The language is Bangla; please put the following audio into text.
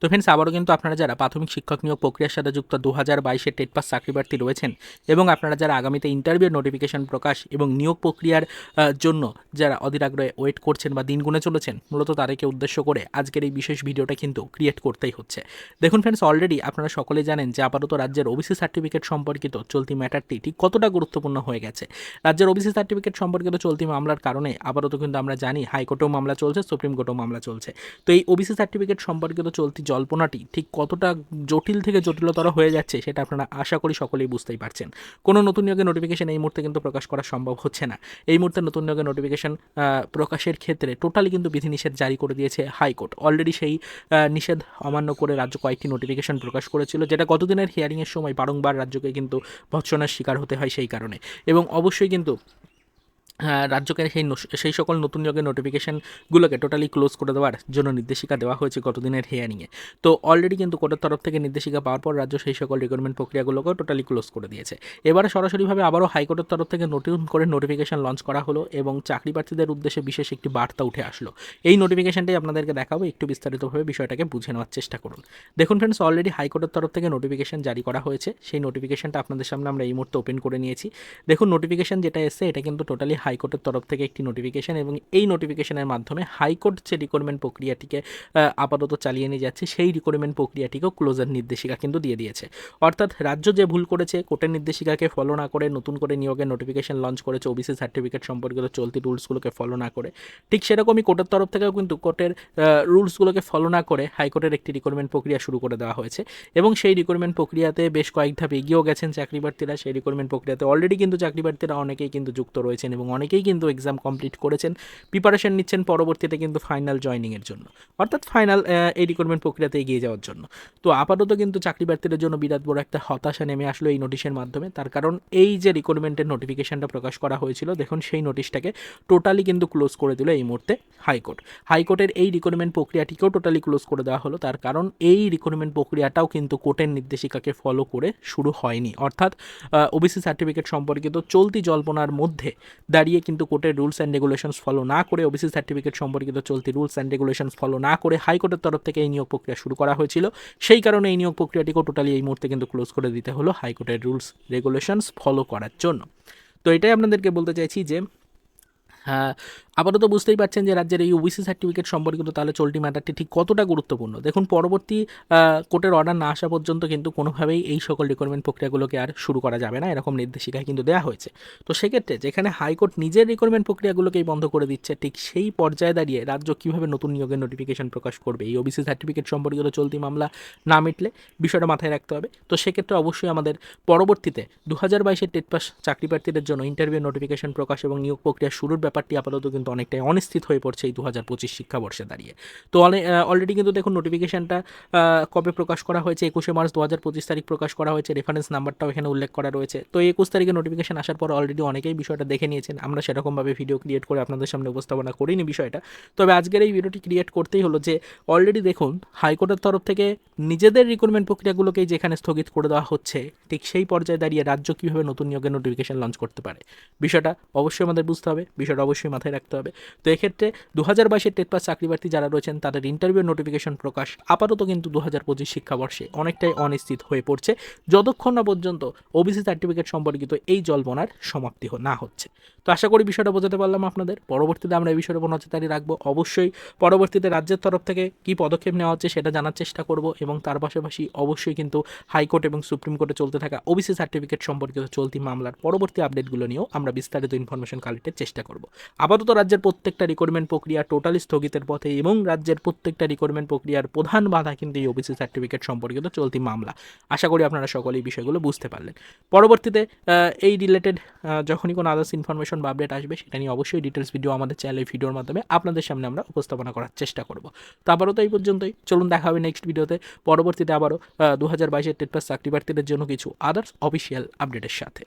তো ফ্রেন্ডস আবারও কিন্তু আপনারা যারা প্রাথমিক শিক্ষক নিয়োগ প্রক্রিয়ার সাথে যুক্ত দু হাজার বাইশের টেট পাস চাকরি প্রার্থী রয়েছেন এবং আপনারা যারা আগামীতে ইন্টারভিউ নোটিফিকেশন প্রকাশ এবং নিয়োগ প্রক্রিয়ার জন্য যারা অধীর আগ্রহে ওয়েট করছেন বা দিন গুনে চলেছেন, মূলত তাদেরকে উদ্দেশ্য করে আজকের এই বিশেষ ভিডিওটা কিন্তু ক্রিয়েট করতেই হচ্ছে। দেখুন ফ্রেন্ডস অলরেডি আপনারা সকলে জানেন যে আপাতত রাজ্যের ওবিসি সার্টিফিকেট সম্পর্কিত চলতি ম্যাটারটি ঠিক কতটা গুরুত্বপূর্ণ হয়ে গেছে। রাজ্যের ওবিসি সার্টিফিকেট সম্পর্কিত চলতি মামলার কারণে আপাতত কিন্তু আমরা জানি হাইকোর্টেও মামলা চলছে, সুপ্রিম কোর্টেও মামলা চলছে। তো এই ওবিসি সার্টিফিকেট সম্পর্কিত চলতি জল্পনাটি ঠিক কতটা জটিল থেকে জটিলতর হয়ে যাচ্ছে সেটা আপনারা আশা করি সকলেই বুঝতেই পারছেন। কোনো নতুন নিয়োগের নোটিফিকেশন এই মুহূর্তে কিন্তু প্রকাশ করা সম্ভব হচ্ছে না। এই মুহূর্তে নতুন নিয়োগের নোটিফিকেশন প্রকাশের ক্ষেত্রে টোটালি কিন্তু বিধিনিষেধ জারি করে দিয়েছে হাইকোর্ট। অলরেডি সেই নিষেধ অমান্য করে রাজ্য কয়েকটি নোটিফিকেশন প্রকাশ করেছিল যেটা গতদিনের হিয়ারিংয়ের সময় বারংবার রাজ্যকে কিন্তু ভৎসনার শিকার হতে হয় সেই কারণে। এবং অবশ্যই কিন্তু রাজ্যকে সেই সেই সকল নতুন নিয়োগের নোটিফিকেশানগুলোকে টোটালি ক্লোজ করে দেওয়ার জন্য নির্দেশিকা দেওয়া হয়েছে গতদিনের হিয়ারিংয়ে তো অলরেডি কিন্তু কোর্টের তরফ থেকে নির্দেশিকা পাওয়ার পর রাজ্য সেই সকল রিক্রুটমেন্ট প্রক্রিয়াগুলোকেও টোটালি ক্লোজ করে দিয়েছে। এবারে সরাসরিভাবে আবারও হাইকোর্টের তরফ থেকে নতুন করে নোটিফিকেশন লঞ্চ করা হলো এবং চাকরি প্রার্থীদের উদ্দেশ্যে বিশেষ একটি বার্তা উঠে আসলো। এই নোটিফিকেশনটাই আপনাদেরকে দেখাবো, একটু বিস্তারিতভাবে বিষয়টাকে বুঝে নেওয়ার চেষ্টা করুন। দেখুন ফ্রেন্ডস অলরেডি হাইকোর্টের তরফ থেকে নোটিফিকেশন জারি করা হয়েছে। সেই নোটিফিকেশনটা আপনাদের সামনে আমরা এই মুহূর্তে ওপেন করে নিয়েছি। দেখুন নোটিফিকেশন যেটা এসেছে, এটা কিন্তু টোটালি হাইকোর্টের তরফ থেকে একটি নোটিফিকেশন এবং এই নোটিফিকেশনের মাধ্যমে হাইকোর্ট যে রিক্রুটমেন্ট প্রক্রিয়াটিকে আপাতত চালিয়ে নিয়ে যাচ্ছে, সেই রিক্রুটমেন্ট প্রক্রিয়াটিকেও ক্লোজার নির্দেশিকা কিন্তু দিয়ে দিয়েছে। অর্থাৎ রাজ্য যে ভুল করেছে, কোর্টের নির্দেশিকাকে ফলো না করে, নতুন করে নিয়োগের নোটিফিকেশন লঞ্চ করেছে ওবিসি সার্টিফিকেট সম্পর্কিত চলতি রুলসগুলোকে ফলো না করে, ঠিক সেরকমই কোর্টের তরফ থেকেও কিন্তু কোর্টের রুলসগুলোকে ফলো না করে হাইকোর্টের একটি রিক্রুটমেন্ট প্রক্রিয়া শুরু করে দেওয়া হয়েছে। এবং সেই রিক্রুটমেন্ট প্রক্রিয়াতে বেশ কয়েক ধাপ এগিয়েও গেছেন চাকরি প্রার্থীরা সেই রিক্রুটমেন্ট প্রক্রিয়াতে অলরেডি কিন্তু চাকরি প্রার্থীরা অনেকেই কিন্তু যুক্ত রয়েছেন এবং অনেকেই কিন্তু এক্সাম কমপ্লিট করেছেন প্রিপারেশন নিচ্ছেন পরবর্তীতে কিন্তু ফাইনাল জয়নিংয়ের জন্য, অর্থাৎ ফাইনাল এই রিক্রুটমেন্ট প্রক্রিয়াতে এগিয়ে যাওয়ার জন্য। তো আপাতত কিন্তু চাকরি প্রার্থীদের জন্য বিরাট বড় একটা হতাশা নেমে আসলো এই নোটিশের মাধ্যমে, তার কারণ এই যে রিক্রুটমেন্টের নোটিফিকেশনটা প্রকাশ করা হয়েছিল, দেখুন সেই নোটিশটাকে টোটালি কিন্তু ক্লোজ করে দিল এই মুহূর্তে হাইকোর্ট। হাইকোর্টের এই রিক্রুটমেন্ট প্রক্রিয়াটিকেও টোটালি ক্লোজ করে দেওয়া হলো, তার কারণ এই রিক্রুটমেন্ট প্রক্রিয়াটাও কিন্তু কোর্টের নির্দেশিকাকে ফলো করে শুরু হয়নি। অর্থাৎ ওবিসি সার্টিফিকেট সম্পর্কিত চলতি জল্পনার মধ্যে দাঁড়িয়ে কিন্তু কোর্টের রুলস অ্যান্ড রেগুলেশনস ফলো না করে ওবিসি সার্টিফিকেট সম্পর্কিত চলতি রুলস অ্যান্ড রেগুলেশনস ফলো না করে হাইকোর্টের তরফ থেকে এই নিয়োগ প্রক্রিয়া শুরু করা হয়েছিল। সেই কারণে এই নিয়োগ প্রক্রিয়াটিকেও টোটালি এই মুহূর্তে কিন্তু ক্লোজ করে দিতে হলো হাইকোর্টের রুলস রেগুলেশনস ফলো করার জন্য। তো এটাই আপনাদেরকে বলতে চাইছি যে আপাতত বুঝতেই পারছেন যে রাজ্যের এই ওবিসি সার্টিফিকেট সম্পর্কিত তাহলে চলতি ম্যাটারটি ঠিক কতটা গুরুত্বপূর্ণ? দেখুন, পরবর্তী কোর্টের অর্ডার না আসা পর্যন্ত কিন্তু কোনোভাবেই এই সকল রিক্রুটমেন্ট প্রক্রিয়াগুলোকে আর শুরু করা যাবে না, এরকম নির্দেশিকায় কিন্তু দেওয়া হয়েছে। তো সেক্ষেত্রে যেখানে হাইকোর্ট নিজের রিক্রুটমেন্ট প্রক্রিয়াগুলোকেই বন্ধ করে দিচ্ছে, ঠিক সেই পর্যায়ে দাঁড়িয়ে রাজ্য কীভাবে নতুন নিয়োগের নোটিফিকেশন প্রকাশ করবে? এই ওবিসি সার্টিফিকেট সম্পর্কিত চলতি মামলা না মিটলে বিষয়টা মাথায় রাখতে হবে। তো সেক্ষেত্রে অবশ্যই আমাদের পরবর্তীতে দু হাজার বাইশের টেট পাস চাকরি প্রার্থীদের জন্য ইন্টারভিউ নোটিফিকেশন প্রকাশ এবং নিয়োগ প্রক্রিয়া শুরুর ব্যাপারটি আপাতত কিন্তু অনেকটাই অনিশ্চিত হয়ে পড়ছে এই দু হাজার পঁচিশ শিক্ষাবর্ষে দাঁড়িয়ে। তো অলরেডি কিন্তু দেখুন নোটিফিকেশনটা কবে প্রকাশ করা হয়েছে? একুশে মার্চ দু হাজার পঁচিশ তারিখ প্রকাশ করা হয়েছে। রেফারেন্স নাম্বারটাও এখানে উল্লেখ করা রয়েছে। তো একুশ তারিখে নোটিফিকেশন আসার পর অলরেডি অনেকেই বিষয়টা দেখে নিয়েছেন। আমরা সেরকমভাবে ভিডিও ক্রিয়েট করে আপনাদের সামনে উপস্থাপনা করিনি বিষয়টা। তবে আজকের এই ভিডিওটি ক্রিয়েট করতেই হলো যে অলরেডি দেখুন হাইকোর্টের তরফ থেকে নিজেদের রিক্রুটমেন্ট প্রক্রিয়াগুলোকেই যেখানে স্থগিত করে দেওয়া হচ্ছে, ঠিক সেই পর্যায়ে দাঁড়িয়ে রাজ্য কীভাবে নতুন নিয়োগের নোটিফিকেশন লঞ্চ করতে পারে? বিষয়টা অবশ্যই আমাদের বুঝতে হবে। বিষয়টা অবশ্যই মাথায় রাখতে হবে। তো এক্ষেত্রে দু হাজার বাইশের টেট পাস চাকরি প্রার্থী যারা রয়েছেন, তাদের ইন্টারভিউ নোটিফিকেশন প্রকাশ আপাতত কিন্তু দু হাজার পঁচিশ শিক্ষাবর্ষে অনেকটাই অনিশ্চিত হয়ে পড়ছে। যতক্ষণ না পর্যন্ত ওবিসি সার্টিফিকেট সম্পর্কিত এই জল্পনার সমাপ্তি না হচ্ছে। তো আশা করি বিষয়টা বোঝাতে পারলাম আপনাদের। পরবর্তীতে আমরা এই বিষয়ের উপর নজরদারি রাখব। অবশ্যই পরবর্তীতে রাজ্যের তরফ থেকে কী পদক্ষেপ নেওয়া হচ্ছে সেটা জানার চেষ্টা করব এবং তার পাশাপাশি অবশ্যই কিন্তু হাইকোর্ট এবং সুপ্রিম কোর্টে চলতে থাকা ওবিসি সার্টিফিকেট সম্পর্কিত চলতি মামলার পরবর্তী আপডেটগুলো নিয়েও আমরা বিস্তারিত ইনফরমেশন কালেক্টের চেষ্টা করব। আপাতত রাজ্যের প্রত্যেকটা রিক্রুটমেন্ট প্রক্রিয়া টোটালি স্থগিতের পথে এবং রাজ্যের প্রত্যেকটা রিক্রুটমেন্ট প্রক্রিয়ার প্রধান বাধা কিন্তু এই ওবিসি সার্টিফিকেট সম্পর্কিত চলতি মামলা। আশা করি আপনারা সকলে এই বিষয়গুলো বুঝতে পারলেন। পরবর্তীতে এই রিলেটেড যখনই কোনো আদার্স ইনফরমেশন বা আপডেট আসবে, সেটা নিয়ে অবশ্যই ডিটেলস ভিডিও আমাদের চ্যানেলের ভিডিওর মাধ্যমে আপনাদের সামনে আমরা উপস্থাপনা করার চেষ্টা করব। তো তো এই পর্যন্তই। চলুন দেখা হবে নেক্সট ভিডিওতে পরবর্তীতে আবারও দু হাজার বাইশের টেট পাস চাকরি প্রার্থীদের জন্য কিছু আদার্স অফিসিয়াল আপডেটের সাথে।